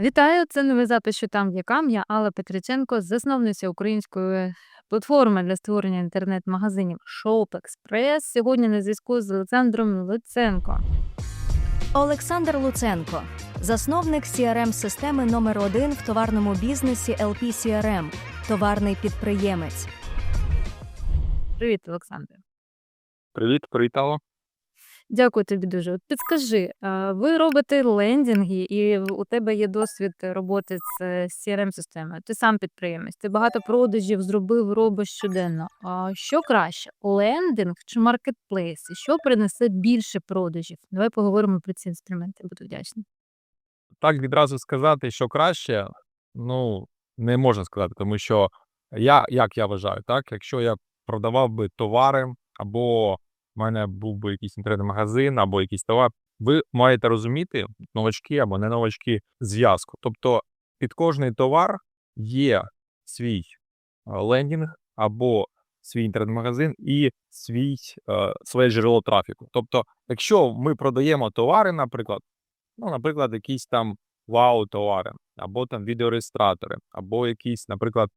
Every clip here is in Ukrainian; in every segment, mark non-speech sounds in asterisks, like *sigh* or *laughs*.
Вітаю! Це новий запис «Що там в'якам». Я Алла Петриченко, засновниця української платформи для створення інтернет-магазинів Shop Express. Сьогодні на зв'язку з Олександром Луценко. Олександр Луценко, засновник crm системи номер 1 в товарному бізнесі LP CRM, товарний підприємець. Привіт, Олександр. Привіт, привітало. Дякую тобі дуже. От Підскажи, а, ви робите лендінги, і у тебе є досвід роботи з CRM-системою. Ти сам підприємець, ти багато продажів зробив, робиш щоденно. А що краще, лендинг чи маркетплейс? Що принесе більше продажів? Давай поговоримо про ці інструменти. Буду вдячна. Так відразу сказати, що краще, ну не можна сказати, тому що я, як я вважаю, так, якщо я продавав би товари, або в мене був би якийсь інтернет-магазин, або якийсь товар, ви маєте розуміти, новачки або не новачки, зв'язку. Тобто під кожний товар є свій е, лендінг або свій інтернет-магазин і свій, е, своє джерело трафіку. Тобто, якщо ми продаємо товари, наприклад, ну, наприклад, якісь там вау-товари, або там відеореєстратори, або якісь, наприклад,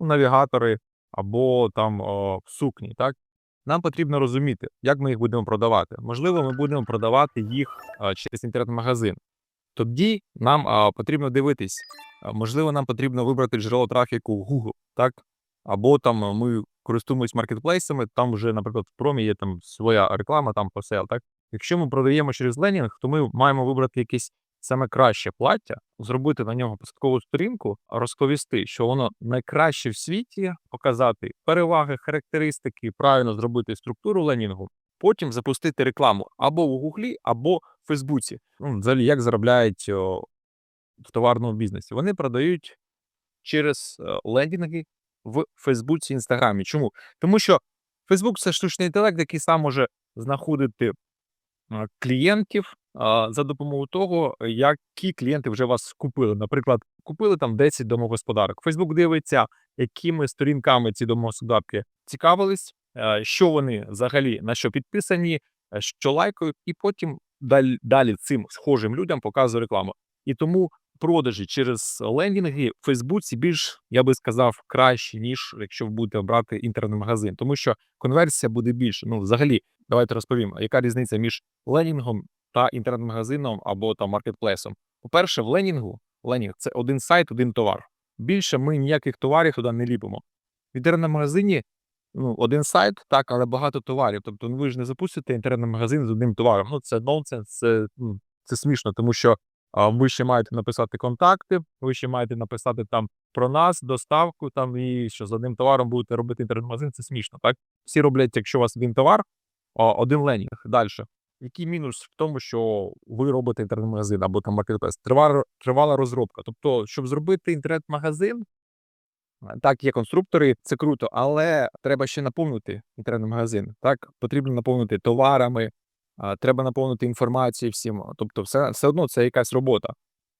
навігатори, або там о, сукні, так? Нам потрібно розуміти, як ми їх будемо продавати. Можливо, ми будемо продавати їх через інтернет-магазин. Тоді нам потрібно дивитись, можливо, нам потрібно вибрати джерело трафіку в Google, так? Або там ми користуємось маркетплейсами, там вже, наприклад, в промі є там своя реклама, там посел, так? Якщо ми продаємо через ленінг, то ми маємо вибрати якесь саме краще плаття, зробити на нього посадкову сторінку, розповісти, що воно найкраще в світі, показати переваги, характеристики, правильно зробити структуру ленінгу, потім запустити рекламу або в Гуглі, або в Фейсбуці. Ну, взагалі, як заробляють о, в товарному бізнесі? Вони продають через е, лендінги в Фейсбуці, Інстаграмі. Чому? Тому що Фейсбук це штучний інтелект, який сам може знаходити клієнтів за допомогою того, які клієнти вже вас купили. Наприклад, купили там 10 домогосподарок. Фейсбук дивиться, якими сторінками ці домогосподарки цікавились, е, що вони взагалі на що підписані, е, що лайкають, і потім далі, далі цим схожим людям показує рекламу. І тому продажі через лендінги в Фейсбуці більш, я би сказав, кращі, ніж якщо ви будете брати інтернет-магазин, тому що конверсія буде більше. Ну, взагалі, давайте розповім, яка різниця між ленінгом та інтернет-магазином або там маркетплейсом. По-перше, в ленінгу ленінг це один сайт, один товар. Більше ми ніяких товарів туди не ліпимо. В інтернет-магазині ну, один сайт, так, але багато товарів. Тобто, ну, ви ж не запустите інтернет-магазин з одним товаром. Ну, це нонсенс, це, ну, це смішно, тому що а, ви ще маєте написати контакти, ви ще маєте написати там про нас, доставку, там і що з одним товаром будете робити інтернет-магазин, це смішно, так? Всі роблять, якщо у вас один товар, один ленінг. Далі. Який мінус в тому, що ви робите інтернет-магазин або там маркетплейс? Тривала, тривала розробка. Тобто, щоб зробити інтернет-магазин, так, є конструктори, це круто, але треба ще наповнити інтернет-магазин. Так, потрібно наповнити товарами, треба наповнити інформацією всім. Тобто, все, все одно це якась робота.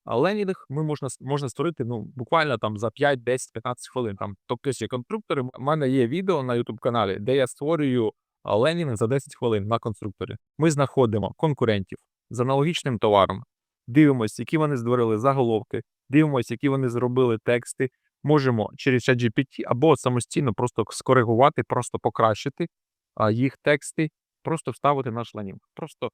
А ленінг ми можна, можна створити ну, буквально там за 5, 10, 15 хвилин. Там, тобто, ще конструктори. У мене є відео на YouTube каналі, де я створюю а, ленінг за 10 хвилин на конструкторі. Ми знаходимо конкурентів з аналогічним товаром, дивимося, які вони створили заголовки, дивимося, які вони зробили тексти. Можемо через ChatGPT або самостійно просто скоригувати, просто покращити їх тексти, просто вставити наш ленінг. Просто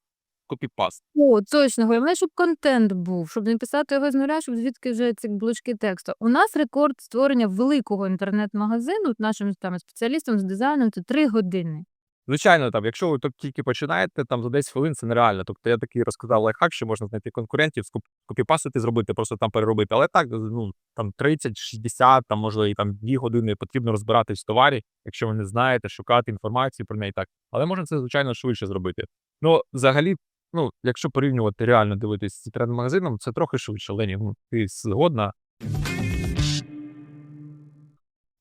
копіпаст. О, точно, головне, щоб контент був, щоб не писати його з нуля, щоб звідки вже ці блочки тексту. У нас рекорд створення великого інтернет-магазину, нашим там спеціалістам з дизайном, це 3 години. Звичайно, там, якщо ви тільки- починаєте, там за 10 хвилин це нереально. Тобто я такий розказав лайфхак, що можна знайти конкурентів, скоп- копіпастити, зробити, просто там переробити. Але так, ну там 30, 60, там можливо і там 2 години потрібно розбиратись в товарі, якщо ви не знаєте, шукати інформацію про неї так. Але можна це звичайно швидше зробити. Ну, взагалі, ну, якщо порівнювати реально дивитись з інтернет-магазином, це трохи швидше. Лені, ну ти згодна?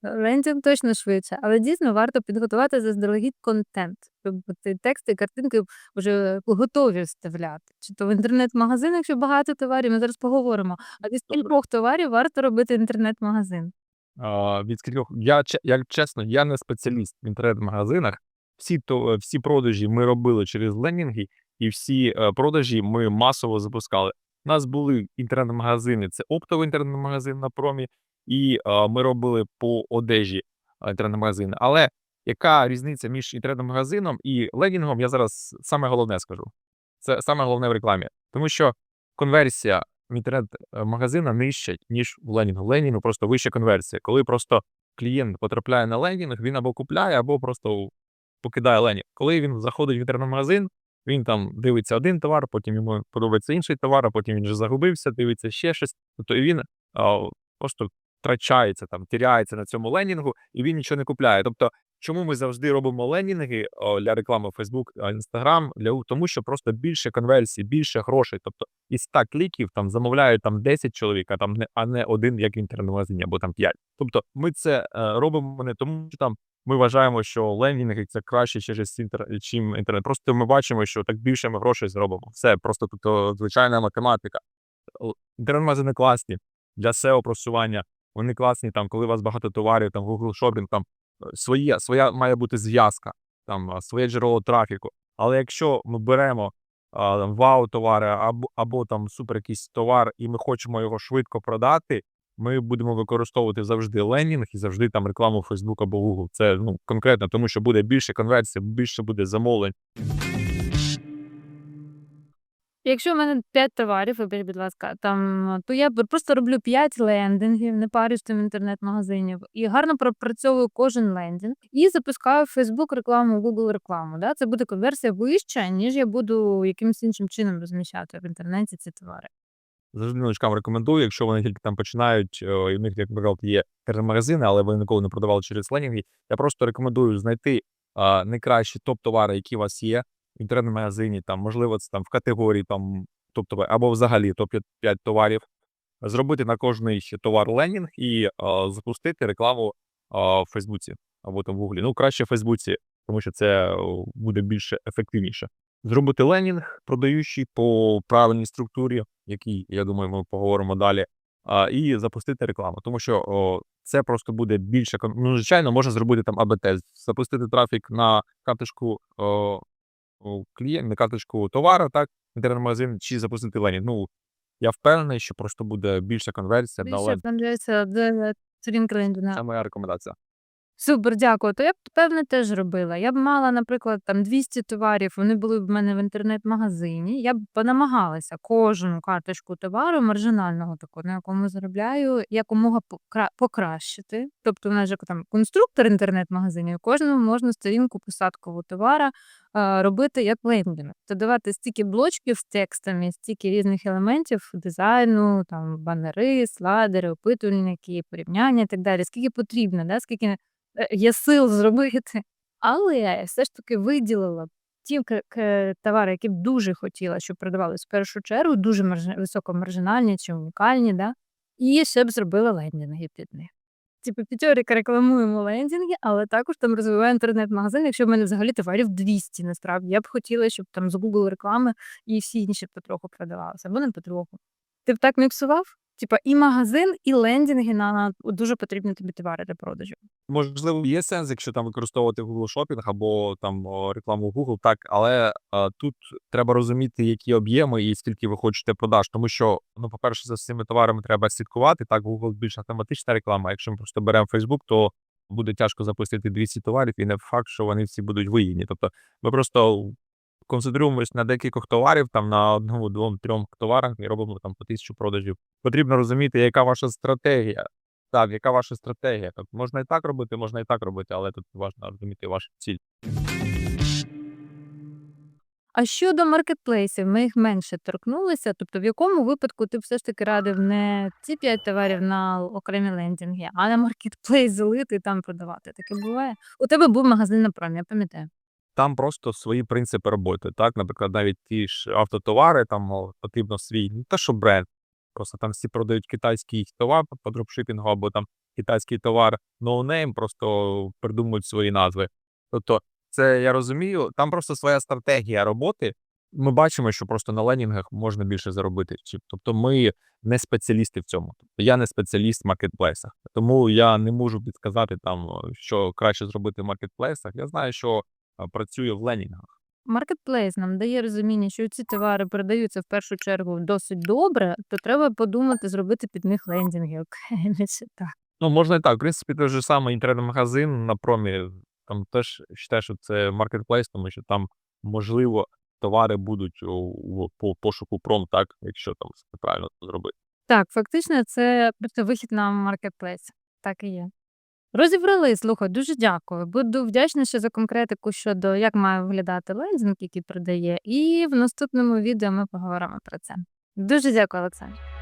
Лендінг точно швидше, але дійсно варто підготувати заздалегідь контент, щоб ці тексти, картинки вже готові вставляти. Чи то в інтернет-магазин, якщо багато товарів, ми зараз поговоримо. А від кількох товарів варто робити інтернет-магазин. А, від скількох я як чесно, я не спеціаліст в інтернет-магазинах. Всі то всі продажі ми робили через ленінги, і всі е, продажі ми масово запускали. У нас були інтернет-магазини, це оптовий інтернет-магазин на промі, і ми робили по одежі інтернет-магазини. Але яка різниця між інтернет-магазином і лендінгом, я зараз саме головне скажу. Це саме головне в рекламі. Тому що конверсія в інтернет-магазина нижча, ніж в лендінгу. В лендінгу просто вища конверсія. Коли просто клієнт потрапляє на лендінг, він або купляє, або просто покидає лендінг. Коли він заходить в інтернет-магазин, він там дивиться один товар, потім йому подобається інший товар, а потім він вже загубився, дивиться ще щось. Тобто він а, просто втрачається там, тіряється на цьому лендінгу, і він нічого не купляє. Тобто, чому ми завжди робимо лендінги о, для реклами Facebook, Instagram? Для тому, що просто більше конверсій, більше грошей. Тобто із 100 кліків там замовляють там 10 чоловік, а там не а не один, як в інтернет-магазині, або там 5. Тобто, ми це е, робимо не тому, що там ми вважаємо, що лендінги це краще через інтер... чим інтернет. Просто ми бачимо, що так більше ми грошей зробимо. Все просто тут звичайна математика. Інтернет-магазини класні для SEO просування. Вони класні там, коли у вас багато товарів, там Google Shopping, там е, своє, своя має бути зв'язка, там своє джерело трафіку. Але якщо ми беремо а, там, вау товари або, або там супер якийсь товар, і ми хочемо його швидко продати, ми будемо використовувати завжди лендінг і завжди там рекламу Facebook або Google. Це ну конкретно, тому що буде більше конверсій, більше буде замовлень. Якщо в мене 5 товарів, виберіть, будь ласка, там, то я просто роблю 5 лендингів, не парюсь тим інтернет-магазинів, і гарно пропрацьовую кожен лендінг і запускаю Facebook рекламу, Google рекламу. Да? Це буде конверсія вища, ніж я буду якимось іншим чином розміщати в інтернеті ці товари. Завжди новичкам рекомендую, якщо вони тільки там починають, е, і в них, як наприклад, є магазини, але вони ніколи не продавали через лендінги. Я просто рекомендую знайти найкращі топ-товари, які у вас є інтернет-магазині, там, можливо, це там в категорії там топ-товар, або взагалі топ-5 товарів, зробити на кожний товар лендінг і а, запустити рекламу а, в Фейсбуці або там в Гуглі. Ну, краще в Фейсбуці, тому що це буде більше ефективніше. Зробити ленінг, продаючий по правильній структурі, який, я думаю, ми поговоримо далі, а, і запустити рекламу. Тому що о, це просто буде більше. Ну, звичайно, можна зробити там АБ-тест, запустити трафік на карточку клієнт, на карточку товару, так, інтернет-магазин, чи запустити лені. Ну, я впевнений, що просто буде більша конверсія Більше вкладається в лендінга. Це моя рекомендація. Супер, дякую. То я б, певне, теж робила. Я б мала, наприклад, там 200 товарів, вони були б в мене в інтернет-магазині. Я б намагалася кожну карточку товару маржинального такого, на якому заробляю, якомога покра- покращити. Тобто, в нас же там конструктор інтернет-магазинів, кожному можна сторінку посадкову товара робити як лендінг. То давати стільки блочків з текстами, стільки різних елементів дизайну, там банери, слайдери, опитувальники, порівняння і так далі. Скільки потрібно, да? скільки є сил зробити. Але я все ж таки виділила ті товари, які б дуже хотіла, щоб продавались в першу чергу, дуже маржи- високомаржинальні чи унікальні, да? і ще б зробила лендінги під них. Типу, п'ятьоріка рекламуємо лендінги, але також там розвиваю інтернет-магазин, якщо в мене взагалі товарів 200 насправді. Я б хотіла, щоб там з Google реклами і всі інші потроху продавалися, або не потроху. Ти б так міксував? Типа і магазин, і лендінги на дуже потрібні тобі товари для продажу. Можливо, є сенс, якщо там використовувати Google Shopping або там рекламу Google, так, але а, тут треба розуміти, які об'єми і скільки ви хочете продаж. Тому що, ну, по-перше, за цими товарами треба слідкувати. Так, Google більш автоматична реклама. Якщо ми просто беремо Facebook, то буде тяжко запустити 200 товарів, і не факт, що вони всі будуть вигідні. Тобто, ми просто концентруємось на декількох товарів, там на одному, двом, трьом товарах і робимо там по тисячу продажів. Потрібно розуміти, яка ваша стратегія. Так, яка ваша стратегія? Тобто можна і так робити, можна і так робити, але тут важливо розуміти вашу ціль. А щодо маркетплейсів, ми їх менше торкнулися. Тобто, в якому випадку ти б все ж таки радив не ці 5 товарів на окремі лендінги, а на маркетплейс залити і там продавати. Таке буває. У тебе був магазин на промі, я пам'ятаю. Там просто свої принципи роботи. Так, наприклад, навіть ті ж автотовари, там потрібно свій, не те, що бренд. Просто там всі продають китайський товар по дропшипінгу, або там китайський товар ноунейм, просто придумують свої назви. Тобто, це я розумію, там просто своя стратегія роботи. Ми бачимо, що просто на ленінгах можна більше заробити. Тобто, ми не спеціалісти в цьому. Тобто я не спеціаліст в маркетплейсах. Тому я не можу підказати там, що краще зробити в маркетплейсах. Я знаю, що працює в ленінгах. маркетплейс нам дає розуміння, що ці товари продаються в першу чергу досить добре, то треба подумати зробити під них лендінги. Окей, *laughs* так. Ну, можна і так. В принципі, той же самий інтернет-магазин на промі, там теж вважаю, що це маркетплейс, тому що там, можливо, товари будуть у, у- по пошуку пром, так, якщо там все правильно зробити. Так, фактично, це просто вихід на маркетплейс. Так і є. Розібрали, слухай, дуже дякую. Буду вдячна ще за конкретику щодо як має виглядати лендінг, який продає. І в наступному відео ми поговоримо про це. Дуже дякую, Олександр.